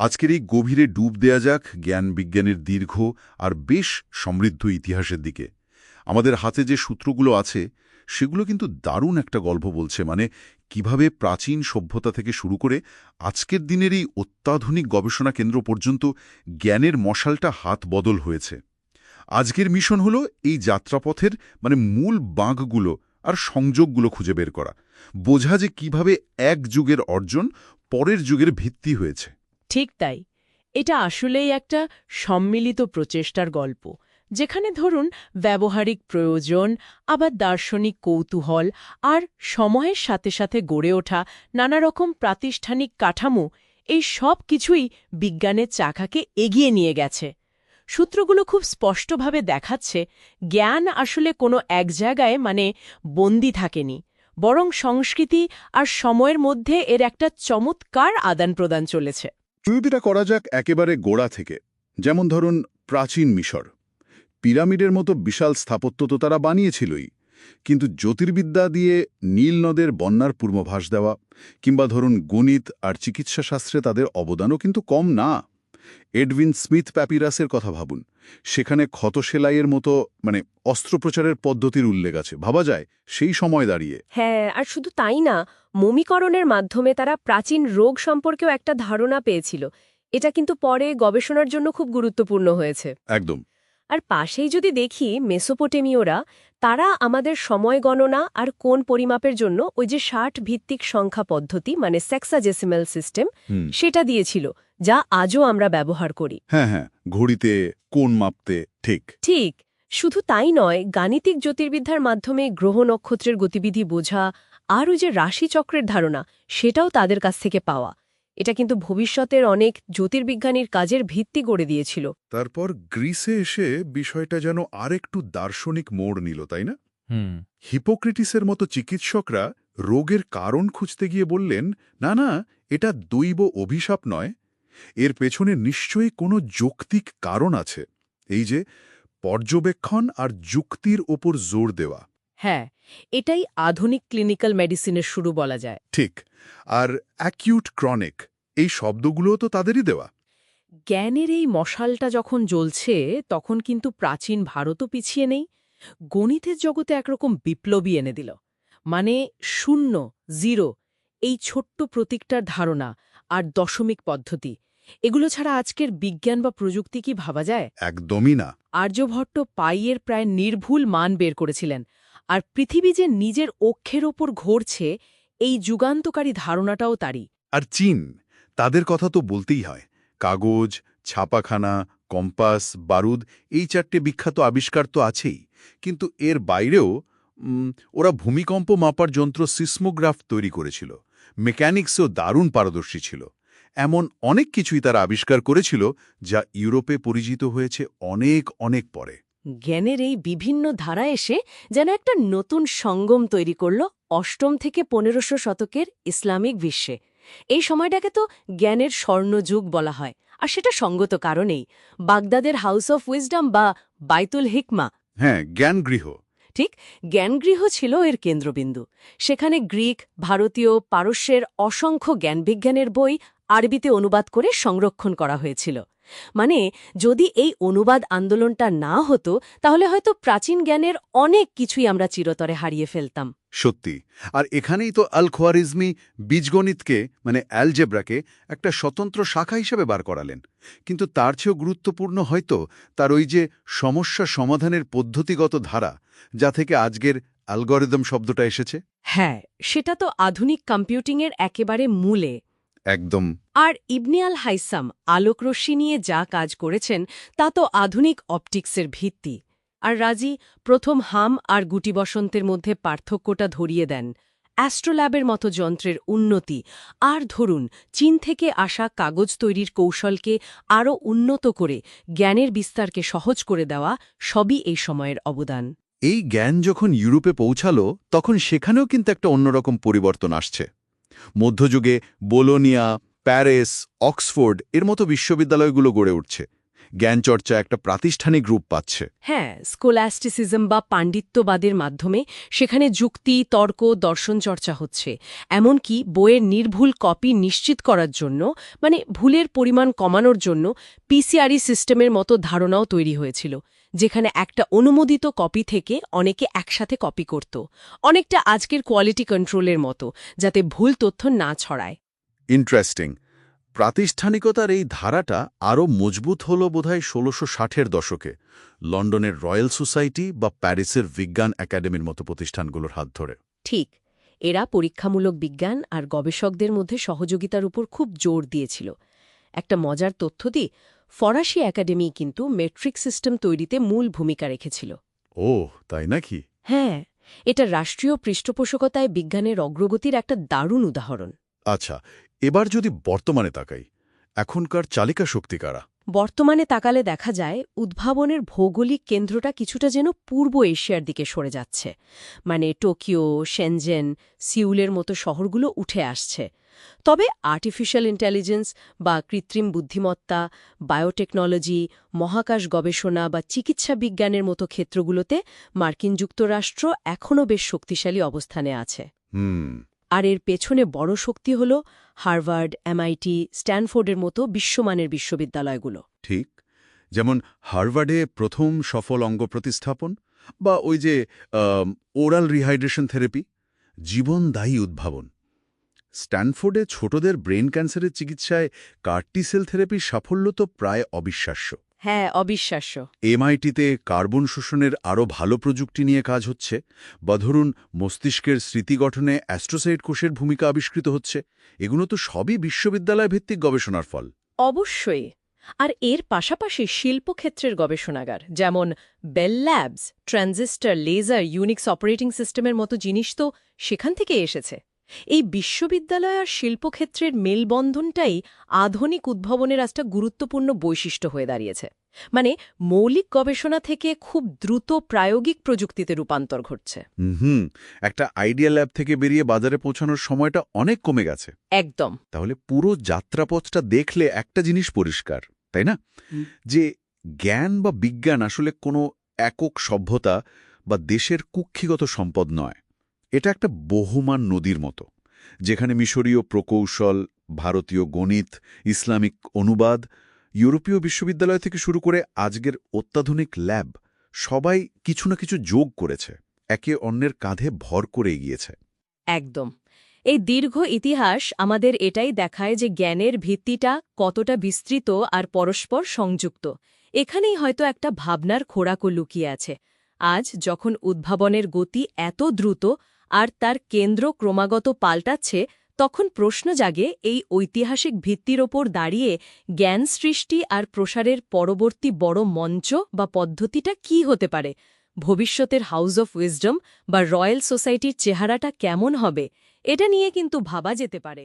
আজকের এই গভীরে ডুব দেয়া যাক জ্ঞান বিজ্ঞানের দীর্ঘ আর বেশ সমৃদ্ধ ইতিহাসের দিকে। আমাদের হাতে যে সূত্রগুলো আছে, সেগুলো কিন্তু দারুণ একটা গল্প বলছে মানে কীভাবে প্রাচীন সভ্যতা থেকে শুরু করে আজকের দিনের এই অত্যাধুনিক গবেষণা কেন্দ্র পর্যন্ত জ্ঞানের মশালটা হাত বদল হয়েছে। আজকের মিশন হলো এই যাত্রাপথের মানে মূল বাঁকগুলো আর সংযোগগুলো খুঁজে বের করা। বোঝা যে কীভাবে এক যুগের অর্জন পরের যুগের ভিত্তি হয়েছে। ঠিক তাই। এটা আসলেই একটা সম্মিলিত প্রচেষ্টার গল্প। যেখানে ধরুন, ব্যবহারিক প্রয়োজন, আবার দার্শনিক কৌতূহল, আর সময়ের সাথে সাথে গড়ে ওঠা নানা রকম প্রাতিষ্ঠানিক কাঠামো, এই সব কিছুই বিজ্ঞানের চাকাকে এগিয়ে নিয়ে গেছে। সূত্রগুলো খুব স্পষ্টভাবে দেখাচ্ছে, জ্ঞান আসলে কোনো এক জায়গায় মানে বন্দি থাকেনি, বরং সংস্কৃতি আর সময়ের মধ্যে এর একটা চমৎকার আদান প্রদান চলেছে। শুরুটিটা করা যাক একেবারে গোড়া থেকে, যেমন ধরুন প্রাচীন মিশর। পিরামিডের মতো বিশাল স্থাপত্য তো তারা বানিয়েছিলই, কিন্তু জ্যোতির্বিদ্যা দিয়ে নীল নদের বন্যার পূর্বভাস দেওয়া, কিংবা ধরুন গণিত আর চিকিৎসাশাস্ত্রে তাদের অবদানও কিন্তু কম না। এডভিন স্মিথ প্যাপিরাসের কথা ভাবুন। সেখানে ক্ষত সেলাইয়ের মতো মানে অস্ত্রোপচারের পদ্ধতির উল্লেখ আছে। ভাবা যায় সেই সময় দাঁড়িয়ে। হ্যাঁ আর শুধু তাই না মমিকরণের মাধ্যমে তারা প্রাচীন রোগ সম্পর্কেও একটা ধারণা পেয়েছিল। এটা কিন্তু পরে গবেষণার জন্য খুব গুরুত্বপূর্ণ হয়েছে। একদম। আর পাশেই যদি দেখি মেসোপোটেমীয়রা তারা আমাদের সময় গণনা আর কোন পরিমাপের জন্য ওই যে ষাট ভিত্তিক সংখ্যা পদ্ধতি মানে সেক্সাজেসিমাল সিস্টেম সেটা দিয়েছিল। যা আজও আমরা ব্যবহার করি। হ্যাঁ হ্যাঁ ঘড়িতে কোন মাপতে ঠিক। ঠিক শুধু তাই নয় গাণিতিক জ্যোতির্বিদ্যার মাধ্যমে গ্রহ নক্ষত্রের গতিবিধি বোঝা আর ওই যে রাশিচক্রের ধারণা সেটাও তাদের কাছ থেকে পাওয়া। এটা কিন্তু ভবিষ্যতের অনেক জ্যোতির্বিজ্ঞানীর কাজের ভিত্তি গড়ে দিয়েছিল। তারপর গ্রিসে এসে বিষয়টা যেন আরেকটু দার্শনিক মোড় নিল তাই না? হুম। হিপোক্রেটিসের মতো চিকিৎসকরা রোগের কারণ খুঁজতে গিয়ে বললেন না না এটা দৈব অভিশাপ নয় এর পেছনে নিশ্চয়ই কোনো যৌক্তিক কারণ আছে এই যে পর্যবেক্ষণ আর যুক্তির ওপর জোর দেওয়া। হ্যাঁ এটাই আধুনিক ক্লিনিক্যাল মেডিসিনের শুরু বলা যায়। ঠিক আর অ্যাকিউট ক্রনিক এই শব্দগুলোও তো তাদেরই দেওয়া। জ্ঞানের এই মশালটা যখন জ্বলছে তখন কিন্তু প্রাচীন ভারতও পিছিয়ে নেই গণিতের জগতে একরকম বিপ্লবী এনে দিল। মানে শূন্য জিরো এই ছোট্ট প্রতীকটার ধারণা আর দশমিক পদ্ধতি। এগুলো ছাড়া আজকের বিজ্ঞান বা প্রযুক্তি কি ভাবা যায়? একদমই না। আর্যভট্ট পাইয়ের প্রায় নির্ভুল মান বের করেছিলেন আর পৃথিবী যে নিজের অক্ষের ওপর ঘুরছে এই যুগান্তকারী ধারণাটাও তারই। আর চীন তাদের কথা তো বলতেই হয়। কাগজ ছাপাখানা কম্পাস বারুদ এই চারটে বিখ্যাত আবিষ্কার তো আছেই। কিন্তু এর বাইরেও ওরা ভূমিকম্প মাপার যন্ত্র সিসমোগ্রাফ তৈরি করেছিল। মেকানিক্সেও দারুণ পারদর্শী ছিল। এমন অনেক কিছুই তারা আবিষ্কার করেছিল যা ইউরোপে পরিচিত হয়েছে অনেক অনেক পরে। জ্ঞানের এই বিভিন্ন ধারা এসে যেন একটা নতুন সঙ্গম তৈরি করল অষ্টম থেকে পনেরোশো শতকের ইসলামিক বিশ্বে। এই সময়টাকে তো জ্ঞানের স্বর্ণযুগ বলা হয় আর সেটা সঙ্গত কারণেই। বাগদাদের হাউস অফ উইজডম বা বাইতুল হিকমা। হ্যাঁ জ্ঞানগৃহ। ঠিক জ্ঞানগৃহ ছিল এর কেন্দ্রবিন্দু। সেখানে গ্রিক ভারতীয় পারস্যের অসংখ্য জ্ঞানবিজ্ঞানের বই আরবিতে অনুবাদ করে সংরক্ষণ করা হয়েছিল। মানে যদি এই অনুবাদ আন্দোলনটা না হতো তাহলে হয়তো প্রাচীন জ্ঞানের অনেক কিছুই আমরা চিরতরে হারিয়ে ফেলতাম। সত্যি। আর এখানেই তো আল খোয়ারিজমি বীজগণিতকে মানে অ্যালজেব্রাকে একটা স্বতন্ত্র শাখা হিসেবে বার করালেন। কিন্তু তার চেয়েও গুরুত্বপূর্ণ হয়তো তার ওই যে সমস্যা সমাধানের পদ্ধতিগত ধারা যা থেকে আজকের অ্যালগরিদম শব্দটা এসেছে। হ্যাঁ সেটা তো আধুনিক কম্পিউটিংয়ের একেবারে মূলে। একদম। আর ইবনে আল হাইসাম আলোকরশ্মি নিয়ে যা কাজ করেছেন তা তো আধুনিক অপটিক্সের ভিত্তি। আর রাজি প্রথম হাম আর গুটি বসন্তের মধ্যে পার্থক্যটা ধরিয়ে দেন। অ্যাস্ট্রোল্যাবের মতো যন্ত্রের উন্নতি। আর ধরুন চীন থেকে আসা কাগজ তৈরির কৌশলকে আরও উন্নত করে জ্ঞানের বিস্তারকে সহজ করে দেওয়া সবই এই সময়ের অবদান। এই জ্ঞান যখন ইউরোপে পৌঁছালো তখন সেখানেও কিন্তু একটা অন্যরকম পরিবর্তন আসছে। মধ্যযুগে বোলোনিয়া, প্যারিস, অক্সফোর্ড এর মতো বিশ্ববিদ্যালয়গুলো গড়ে উঠছে। জ্ঞানচর্চা একটা প্রাতিষ্ঠানিক রূপ পাচ্ছে। হ্যাঁ স্কোলাস্টিসিজম বা পাণ্ডিত্যবাদের মাধ্যমে সেখানে যুক্তি, তর্ক, দর্শন চর্চা হচ্ছে। এমনকি বইয়ের নির্ভুল কপি নিশ্চিত করার জন্য মানে ভুলের পরিমাণ কমানোর জন্য, পিসিআরই সিস্টেমের মতো ধারণাও তৈরি হয়েছিল। যেখানে একটা অনুমোদিত কপি থেকে অনেকে একসাথে কপি করত। অনেকটা আজকের কোয়ালিটি কন্ট্রোলের মতো যাতে ভুল তথ্য না ছড়ায়। ইন্টারেস্টিং প্রাতিষ্ঠানিকতার এই ধারাটা আরও মজবুত হল বোধহয় ষোলোশো ষাটের দশকে লন্ডনের রয়্যাল সোসাইটি বা প্যারিসের বিজ্ঞান একাডেমির মতো প্রতিষ্ঠানগুলোর হাত ধরে। ঠিক এরা পরীক্ষামূলক বিজ্ঞান আর গবেষকদের মধ্যে সহযোগিতার উপর খুব জোর দিয়েছিল। একটা মজার তথ্য দিই ফরাসি একাডেমি কিন্তু মেট্রিক সিস্টেম তৈরিতে মূল ভূমিকা রেখেছিল। ও তাই নাকি? হ্যাঁ এটা রাষ্ট্রীয় পৃষ্ঠপোষকতায় বিজ্ঞানের অগ্রগতির একটা দারুণ উদাহরণ। আচ্ছা এবার যদি বর্তমানে তাকাই এখনকার চালিকা শক্তি কারা? বর্তমানে তাকালে দেখা যায়, উদ্ভাবনের ভৌগোলিক কেন্দ্রটা কিছুটা যেন পূর্ব এশিয়ার দিকে সরে যাচ্ছে। মানে টোকিও শেনজেন সিউলের মতো শহরগুলো উঠে আসছে। তবে আর্টিফিশিয়াল ইন্টেলিজেন্স বা কৃত্রিম বুদ্ধিমত্তা বায়োটেকনোলজি মহাকাশ গবেষণা বা চিকিৎসা বিজ্ঞানের মতো ক্ষেত্রগুলোতে মার্কিন যুক্তরাষ্ট্র এখনও বেশ শক্তিশালী অবস্থানে আছে। হুম। আর এর পেছনে বড় শক্তি হল হার্ভার্ড, এমআইটি, স্ট্যানফোর্ডের মতো বিশ্বমানের বিশ্ববিদ্যালয়গুলো। ঠিক। যেমন হার্ভার্ডে প্রথম সফল অঙ্গ প্রতিস্থাপন বা ওই যে ওরাল রিহাইড্রেশন থেরাপি জীবনদায়ী উদ্ভাবন। স্ট্যানফোর্ডে ছোটদের ব্রেন ক্যান্সারের চিকিৎসায় কার্টিসেল থেরাপির সাফল্য তো প্রায় অবিশ্বাস্য। হ্যাঁ অবিশ্বাস্য। এমআইটিতে কার্বন শোষণের আরও ভালো প্রযুক্তি নিয়ে কাজ হচ্ছে বা ধরুন মস্তিষ্কের স্মৃতি গঠনে অ্যাস্ট্রোসাইট কোষের ভূমিকা আবিষ্কৃত হচ্ছে এগুলো তো সবই বিশ্ববিদ্যালয় ভিত্তিক গবেষণার ফল। অবশ্যই। আর এর পাশাপাশি শিল্পক্ষেত্রের গবেষণাগার যেমন Bell Labs transistor laser Unix operating সিস্টেমের মতো জিনিস তো সেখান থেকে এসেছে। এই বিশ্ববিদ্যালয় আর শিল্পক্ষেত্রের মেলবন্ধনটাই আধুনিক উদ্ভাবনের একটা গুরুত্বপূর্ণ বৈশিষ্ট্য হয়ে দাঁড়িয়েছে। মানে মৌলিক গবেষণা থেকে খুব দ্রুত প্রায়োগিক প্রযুক্তিতে রূপান্তর ঘটছে। হুম একটা আইডিয়া ল্যাব থেকে বেরিয়ে বাজারে পৌঁছানোর সময়টা অনেক কমে গেছে। একদম। তাহলে পুরো যাত্রাপথটা দেখলে একটা জিনিস পরিষ্কার তাই না? যে জ্ঞান বা বিজ্ঞান আসলে কোনো একক সভ্যতা বা দেশের কুক্ষিগত সম্পদ নয়। এটা একটা বহুমান নদীর মতো, যেখানে মিশরীয় প্রকৌশল, ভারতীয় গণিত, ইসলামিক অনুবাদ, ইউরোপীয় বিশ্ববিদ্যালয় থেকে শুরু করে আজকের অত্যাধুনিক ল্যাব সবাই কিছু না কিছু যোগ করেছে, একে অন্যের কাঁধে ভর করে এগিয়েছে। একদম। এই দীর্ঘ ইতিহাস আমাদের এটাই দেখায় যে জ্ঞানের ভিত্তিটা কতটা বিস্তৃত আর পরস্পর সংযুক্ত। এখানেই হয়তো একটা ভাবনার খোরাকও লুকিয়ে আছে। আজ যখন উদ্ভাবনের গতি এত দ্রুত আর তার কেন্দ্র ক্রমাগত পাল্টাচ্ছে, তখন প্রশ্ন জাগে এই ঐতিহাসিক ভিত্তির ওপর দাঁড়িয়ে জ্ঞান সৃষ্টি আর প্রসারের পরবর্তী বড় মঞ্চ বা পদ্ধতিটা কি হতে পারে? ভবিষ্যতের হাউস অফ উইজডম বা রয়্যাল সোসাইটির চেহারাটা কেমন হবে? এটা নিয়ে কিন্তু ভাবা যেতে পারে।